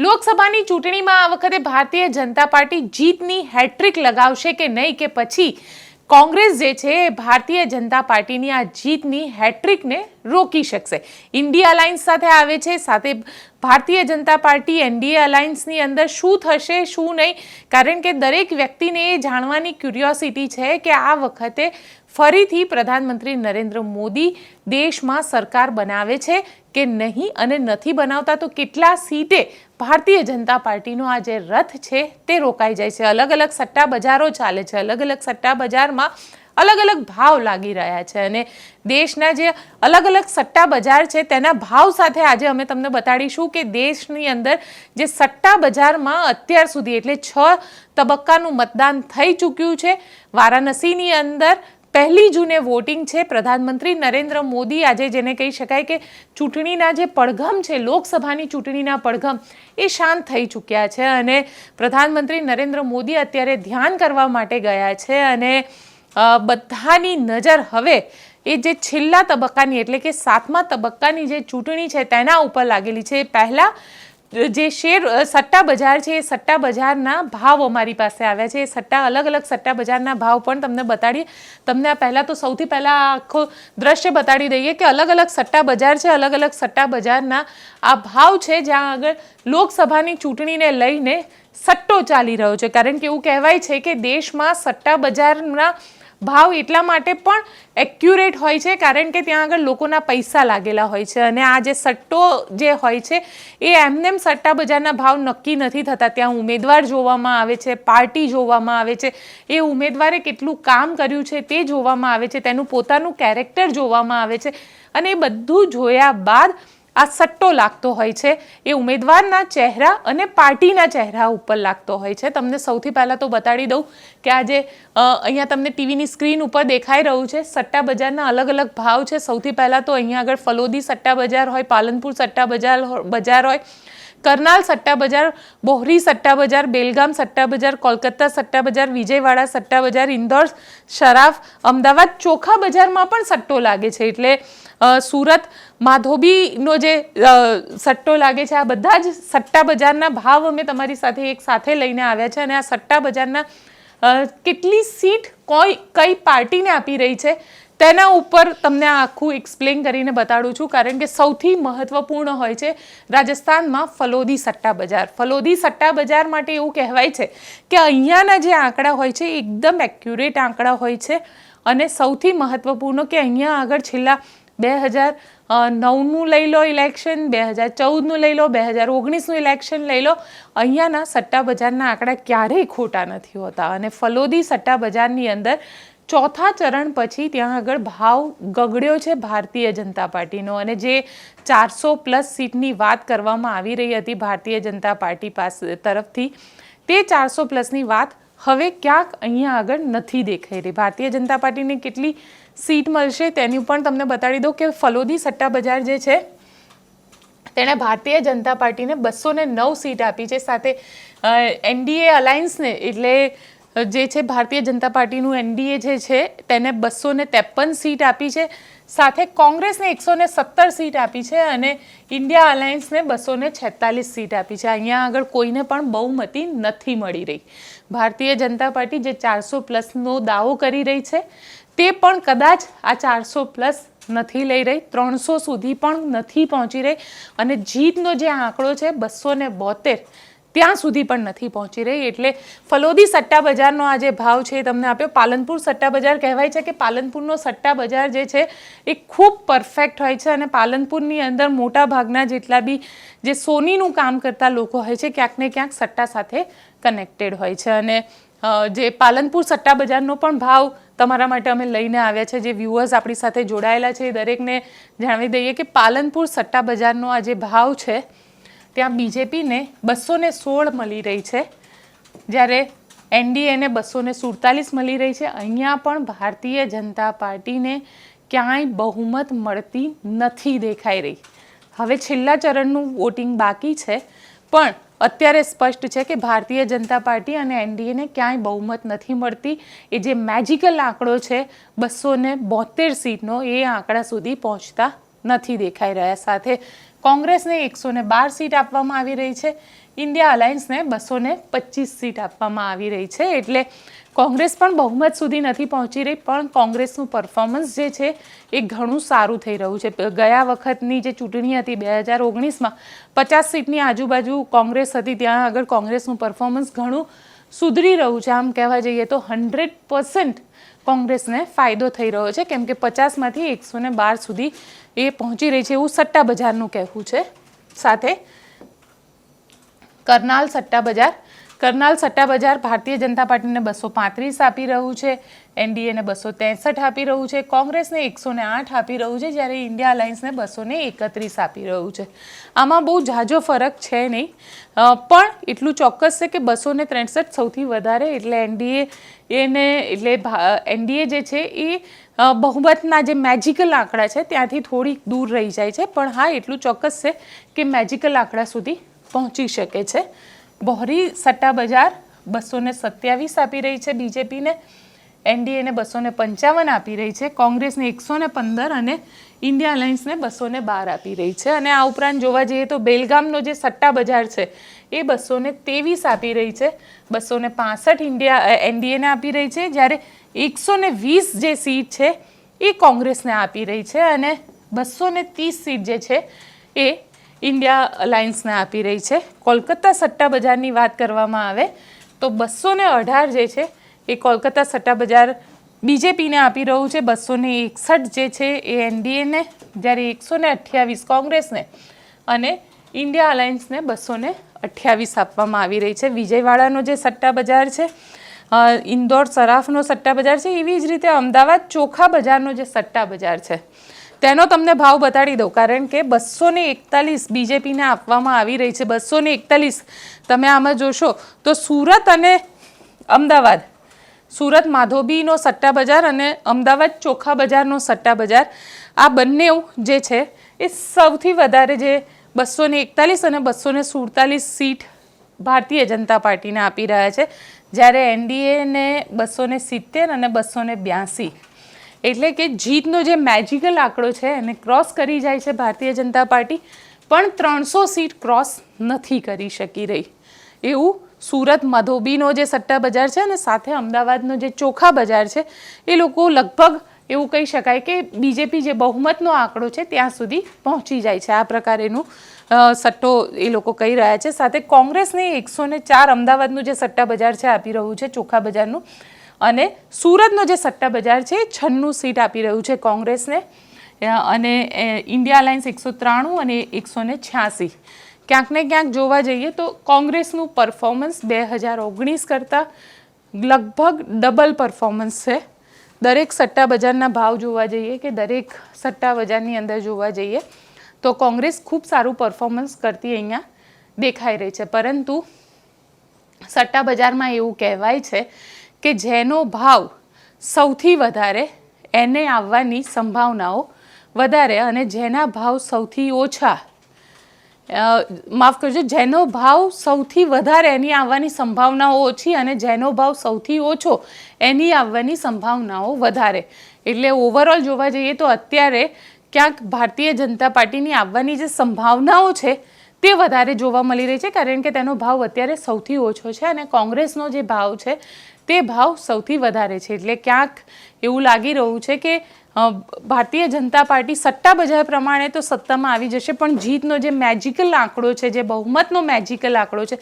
લોકસભાની ચૂંટણીમાં આ વખતે ભારતીય જનતા પાર્ટી જીતની હેટ્રિક લગાવશે કે નહીં કે પછી કોંગ્રેસ જે છે એ ભારતીય જનતા પાર્ટીની આ જીતની હેટ્રિકને રોકી શકશે. ઇન્ડિયા અલાયન્સ સાથે આવે છે, સાથે ભારતીય જનતા પાર્ટી, એનડીએ અલાયન્સની અંદર શું થશે, શું નહીં? કારણ કે દરેક વ્યક્તિને એ જાણવાની ક્યુરિયોસિટી છે કે આ વખતે ફરીથી પ્રધાનમંત્રી નરેન્દ્ર મોદી દેશમાં સરકાર બનાવે છે કે નહીં અને નથી બનાવતા તો કેટલા સીટે ભારતીય જનતા પાર્ટીનો આ જે રથ છે, તે રોકાઈ જાય છે. અલગ અલગ સટ્ટા બજારો ચાલે છે. અલગ અલગ સટ્ટા બજારમાં અલગ અલગ ભાવ લાગી રહ્યા છે. અને દેશના જે અલગ અલગ સટ્ટા બજાર છે, તેના ભાવ સાથે આજે અમે તમને બતાડીશું કે દેશની અંદર જે સટ્ટા બજારમાં અત્યાર સુધી એટલે છ તબક્કાનું મતદાન થઈ ચૂક્યું છે. વારાણસીની અંદર પહેલી જૂને વોટિંગ છે. પ્રધાનમંત્રી નરેન્દ્ર મોદી આજે જેને કહી શકાય કે ચૂંટણીના જે પડઘમ છે, લોકસભાની ચૂંટણીના પડઘમ, એ શાંત થઈ ચૂક્યા છે અને પ્રધાનમંત્રી નરેન્દ્ર મોદી અત્યારે ધ્યાન કરવા માટે ગયા છે અને બધાની નજર હવે એ જે છેલ્લા તબક્કાની એટલે કે સાતમા તબક્કાની જે ચૂંટણી છે તેના ઉપર લાગેલી છે. પહેલાં જે શેર સટ્ટા બજાર છે, એ સટ્ટા બજારના ભાવ અમારી પાસે આવ્યા છે. એ સટ્ટા, અલગ અલગ સટ્ટા બજારના ભાવ પણ તમને બતાડીએ તમને આ પહેલાં તો સૌથી પહેલાં આખો દ્રશ્ય બતાડી દઈએ કે અલગ અલગ સટ્ટા બજાર છે, અલગ અલગ સટ્ટા બજારના આ ભાવ છે, જ્યાં આગળ લોકસભાની ચૂંટણીને લઈને સટ્ટો ચાલી રહ્યો છે. કારણ કે એવું કહેવાય છે કે દેશમાં સટ્ટા બજારના ભાવ એટલા માટે પણ એક્યુરેટ હોય છે, કારણ કે ત્યાં આગળ લોકોના પૈસા લાગેલા હોય છે અને આ જે સટ્ટો જે હોય છે, એ એમનેમ સટ્ટા બજારના ભાવ નક્કી નથી થતા. ત્યાં ઉમેદવાર જોવામાં આવે છે, પાર્ટી જોવામાં આવે છે, એ ઉમેદવારે કેટલું કામ કર્યું છે તે જોવામાં આવે છે, તેનું પોતાનું કેરેક્ટર જોવામાં આવે છે અને એ બધું જોયા બાદ આ સટ્ટો લાગતો હોય છે. એ ઉમેદવારના ચહેરા અને પાર્ટીના ચહેરા ઉપર લાગતો હોય છે. તમને સૌથી પહેલાં તો બતાડી દઉં કે આજે અહીંયા તમને ટીવીની સ્ક્રીન ઉપર દેખાઈ રહ્યું છે. સટ્ટા બજારના અલગ અલગ ભાવ છે. સૌથી પહેલાં તો અહીંયા આગળ ફલોદી સટ્ટા બજાર હોય, પાલનપુર સટ્ટા બજાર બજાર હોય કરનાલ સટ્ટા બજાર બોહરી સટ્ટા બજાર બેલગામ સટ્ટા બજાર કોલકાતા સટ્ટા બજાર વિજયવાડા સટ્ટા બજાર ઇન્દોર, શરાફ, અમદાવાદ ચોખા બજારમાં પણ સટ્ટો લાગે છે. એટલે સુરત માધોબીનો જે સટ્ટો લાગે છે, આ બધા જ સટ્ટા બજારના ભાવ અમે તમારી સાથે એક સાથે લઈને આવ્યા છે અને આ સટ્ટા બજારના કેટલી સીટ કોઈ, કઈ પાર્ટીને આપી રહી છે? તેના ઉપર તમને આખું એક્સપ્લેન કરીને બતાડું છું, કારણ કે સૌથી મહત્વપૂર્ણ હોય છે રાજસ્થાનમાં ફલોદી સટ્ટા બજાર. ફલોદી સટ્ટા બજાર માટે એવું કહેવાય છે કે અહીંયાના જે આંકડા હોય છે, એકદમ એક્યુરેટ આંકડા હોય છે અને સૌથી મહત્વપૂર્ણ કે અહીંયા આગળ છેલ્લા બે હજાર નવનું લઈ લો ઇલેક્શન બે હજાર ચૌદનું લઈ લો, બે હજાર ઓગણીસનું ઇલેક્શન લઈ લો, અહીંયાના સટ્ટા બજારના આંકડા ક્યારેય ખોટા નથી હોતા. અને ફલોદી સટ્ટા બજારની અંદર ચોથા ચરણ પછી ત્યાં આગળ ભાવ ગગડ્યો છે ભારતીય જનતા પાર્ટીનો. અને જે ચારસો પ્લસ સીટની વાત કરવામાં આવી રહી હતી ભારતીય જનતા પાર્ટી પાસે તરફથી, તે ચારસો પ્લસની વાત હવે ક્યાંક અહીંયા આગળ નથી દેખાઈ રહી. ભારતીય જનતા પાર્ટીને કેટલી સીટ મળશે તેની પણ તમને બતાડી દઉં કે ફલોદી સટ્ટા બજાર જે છે, તેણે ભારતીય જનતા પાર્ટીને બસો નવ સીટ આપી છે. સાથે એનડીએ અલાયન્સને, એટલે જે છે ભારતીય જનતા પાર્ટીનું એનડીએ જે છે, તેને બસો ને ત્રેપન સીટ આપી છે. સાથે કોંગ્રેસને એકસો ને સત્તર સીટ આપી છે અને ઇન્ડિયા અલાયન્સને બસો ને છેતાલીસ સીટ આપી છે. અહીંયા આગળ કોઈને પણ બહુમતી નથી મળી રહી. ભારતીય જનતા પાર્ટી જે ચારસો પ્લસનો દાવો કરી રહી છે, તે પણ કદાચ આ ચારસો પ્લસ નથી લઈ રહી. ત્રણસો સુધી પણ નથી પહોંચી રહી. અને જીતનો જે આંકડો છે બસો ને બોતેર ત્યાં સુધી પણ નથી પહોંચી રહી. એટલે ફલોદી સટ્ટા બજારનો આ જે ભાવ છે એ તમને આપ્યો. પાલનપુર સટ્ટા બજાર કહેવાય છે કે પાલનપુરનો સટ્ટા બજાર જે છે એ ખૂબ પરફેક્ટ હોય છે અને પાલનપુરની અંદર મોટા ભાગના જેટલા બી જે સોનીનું કામ કરતા લોકો હોય છે, ક્યાંક ને ક્યાંક સટ્ટા સાથે કનેક્ટેડ હોય છે. અને જે પાલનપુર સટ્ટા બજારનો પણ ભાવ તમારા માટે અમે લઈને આવ્યા છે, જે વ્યુઅર્સ આપણી સાથે જોડાયેલા છે. એ દરેકને જણાવી દઈએ કે પાલનપુર સટ્ટા બજારનો આ જે ભાવ છે ત્યાં બીજેપીને બસો ને સોળ મળી રહી છે. જ્યારે એનડીએને બસો ને સુડતાલીસ મળી રહી છે. અહીંયા પણ ભારતીય જનતા પાર્ટીને ક્યાંય બહુમત મળતી નથી દેખાઈ રહી. હવે છેલ્લા ચરણનું વોટિંગ બાકી છે. પણ અત્યારે સ્પષ્ટ છે કે ભારતીય જનતા પાર્ટી અને એનડીએને ક્યાંય બહુમત નથી મળતી. એ જે મેજિકલ આંકડો છે બસો બોતેર સીટનો એ આંકડા સુધી પહોંચતા નથી દેખાઈ રહ્યા. સાથે કોંગ્રેસને એકસો ને બાર સીટ આપવામાં આવી રહી છે. ઇન્ડિયા અલાયન્સને બસો ને પચીસ સીટ આપવામાં આવી રહી છે. એટલે કોંગ્રેસ પણ બહુમત સુધી નથી પહોંચી રહી, પણ કોંગ્રેસનું પરફોર્મન્સ જે છે એ ઘણું સારું થઈ રહ્યું છે. ગયા વખતની જે ચૂંટણી હતી બે હજાર ઓગણીસમાં, પચાસ સીટની આજુબાજુ કોંગ્રેસ હતી, ત્યાં આગળ કોંગ્રેસનું પરફોર્મન્સ ઘણું સુધરી રહ્યું છે. આમ કહેવા જઈએ તો હંડ્રેડ પર્સન્ટ કોંગ્રેસને ફાયદો થઈ રહ્યો છે. કેમ કે પચાસમાંથી એકસો ને બાર સુધી એ પહોંચી રહી છે એવું સટ્ટા બજારનું કહેવું છે. સાથે કરનાલ સટ્ટા બજાર કરનાલ સટ્ટા બજાર ભારતીય જનતા પાર્ટીને બસો પાંત્રીસ આપી રહ્યું છે. એનડીએને બસો ત્રેસઠ આપી રહ્યું છે. કોંગ્રેસને એકસો આઠ આપી રહ્યું છે, જ્યારે ઇન્ડિયા અલાયન્સને બસો એકત્રીસ આપી રહ્યું છે. આમાં બહુ ઝાઝો ફરક છે નહીં. પણ એટલું ચોક્કસ છે કે બસો ત્રેસઠ સૌથી વધારે એટલે એનડીએ એને એટલે એનડીએ જે છે એ બહુમતના જે મેજિકલ આંકડા છે ત્યાંથી થોડીક દૂર રહી જાય છે. પણ હા, એટલું ચોક્કસ છે કે મેજિકલ આંકડા સુધી પહોંચી શકે છે. બહોરી સટ્ટા બજાર બસો ને સત્યાવીસ આપી રહી છે બીજેપીને. એનડીએને બસો ને પંચાવન આપી રહી છે. કોંગ્રેસને એકસો ને પંદર અને ઇન્ડિયા અલાયન્સને બસો ને બાર આપી રહી છે. અને આ ઉપરાંત જોવા જઈએ તો બેલગામનો જે સટ્ટા બજાર છે, એ બસો ને ત્રેવીસ આપી રહી છે. બસો ને પાસઠ ઇન્ડિયા એનડીએને આપી રહી છે. જ્યારે એકસો ને વીસ જે સીટ છે, એ કોંગ્રેસને આપી રહી છે. અને બસો ને ત્રીસ સીટ જે છે, એ ઇન્ડિયા અલાયન્સને આપી રહી છે. કોલકાતા સટ્ટા બજારની વાત કરવામાં આવે તો બસો અઢાર જે છે એ કોલકાતા સટ્ટા બજાર બીજેપીને આપી રહ્યું છે. બસો એકસઠ જે છે એ એનડીએને જ્યારે એકસો ને અઠ્યાવીસ કોંગ્રેસને અને ઇન્ડિયા અલાયન્સને બસો અઠ્યાવીસ આપવામાં આવી રહી છે. વિજયવાડાનો જે સટ્ટા બજાર છે ઇન્દોર સરાફનો સટ્ટા બજાર છે, એવી જ રીતે અમદાવાદ ચોખા બજારનો જે સટ્ટા બજાર છે. તેનો તમને ભાવ બતાડી દઉં, કારણ કે બસો ને એકતાલીસ બીજેપીને આપવામાં આવી રહી છે બસો ને એકતાલીસ. તમે આમાં જોશો તો સુરત અને અમદાવાદ, સુરત માધોબીનો સટ્ટા બજાર અને અમદાવાદ ચોખા બજારનો સટ્ટા બજાર, આ બંને જે છે એ સૌથી વધારે જે બસો ને એકતાલીસ અને બસો ને સુડતાલીસ સીટ ભારતીય જનતા પાર્ટીને આપી રહ્યા છે. જ્યારે એનડીએને બસો સિત્તેર અને બસો બ્યાસી. એટલે કે જીતનો જે મેજિકલ આંકડો છે, એને ક્રોસ કરી જાય છે ભારતીય જનતા પાર્ટી, પણ ત્રણસો સીટ ક્રોસ નથી કરી શકી રહી. એવું સુરત મધોબીનો જે સટ્ટા બજાર છે અને સાથે અમદાવાદનો જે ચોખા બજાર છે, એ લોકો લગભગ એવું કહી શકાય કે બીજેપી જે બહુમતનો આંકડો છે, ત્યાં સુધી પહોંચી જાય છે. આ પ્રકારેનું સટ્ટો એ લોકો કહી રહ્યા છે. સાથે કોંગ્રેસને એકસો ચાર અમદાવાદનું જે સટ્ટા બજાર છે, આપી રહ્યું છે ચોખા બજારનું અને સુરતનો જે સટ્ટા બજાર છે, છન્નું સીટ આપી રહ્યું છે કોંગ્રેસને. અને ઇન્ડિયા અલાયન્સ એકસો ત્રાણું અને એકસો ને છ્યાસી. ક્યાંક ને ક્યાંક જોવા જઈએ તો કોંગ્રેસનું પરફોર્મન્સ બે હજાર ઓગણીસ કરતાં લગભગ ડબલ પરફોર્મન્સ છે. દરેક સટ્ટા બજારના ભાવ જોવા જઈએ કે દરેક સટ્ટા બજારની અંદર જોવા જઈએ તો કોંગ્રેસ ખૂબ સારું પરફોર્મન્સ કરતી અહીંયા દેખાઈ રહી છે. પરંતુ સટ્ટા બજારમાં એવું કહેવાય છે કે જેનો ભાવ સૌથી વધારે એને આવવાની સંભાવનાઓ વધારે અને જેના ભાવ સૌથી ઓછા. માફ કરજો, જેનો ભાવ સૌથી વધારે એની આવવાની સંભાવનાઓ ઓછી અને જેનો ભાવ સૌથી ઓછો એની આવવાની સંભાવનાઓ વધારે. એટલે ઓવરઓલ જોવા જઈએ તો અત્યારે ક્યાંક ભારતીય જનતા પાર્ટીની આવવાની જે સંભાવનાઓ છે તે વધારે જોવા મળી રહી છે, કારણ કે તેનો ભાવ અત્યારે સૌથી ઓછો છે અને કોંગ્રેસનો જે ભાવ છે તે ભાવ સૌથી વધારે છે. એટલે ક્યાંક એવું લાગી રહ્યું છે કે ભારતીય જનતા પાર્ટી સટ્ટા બજાર પ્રમાણે તો સત્તામાં આવી જશે, પણ જીતનો જે મેજિકલ આંકડો છે, જે બહુમતનો મેજિકલ આંકડો છે,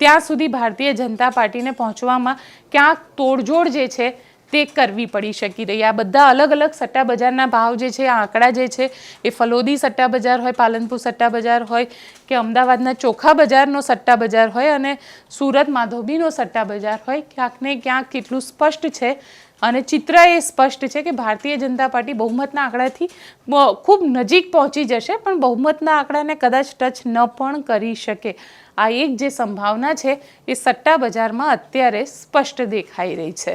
ત્યાં સુધી ભારતીય જનતા પાર્ટીને પહોંચવામાં ક્યાંક તોડજોડ જે છે તે કરવી પડી શકી રહી. આ બધા અલગ અલગ સટ્ટા બજારના ભાવ જે છે આ આંકડા જે છે, એ ફલોદી સટ્ટા બજાર હોય, પાલનપુર સટ્ટા બજાર હોય કે અમદાવાદના ચોખા બજારનો સટ્ટા બજાર હોય અને સુરત માધોબીનો સટ્ટા બજાર હોય ક્યાંક ને ક્યાંક કેટલું સ્પષ્ટ છે અને ચિત્ર એ સ્પષ્ટ છે કે ભારતીય જનતા પાર્ટી બહુમતના આંકડાથી ખૂબ નજીક પહોંચી જશે, પણ બહુમતના આંકડાને કદાચ ટચ ન પણ કરી શકે. આ એક જે સંભાવના છે, એ સટ્ટા બજારમાં અત્યારે સ્પષ્ટ દેખાઈ રહી છે.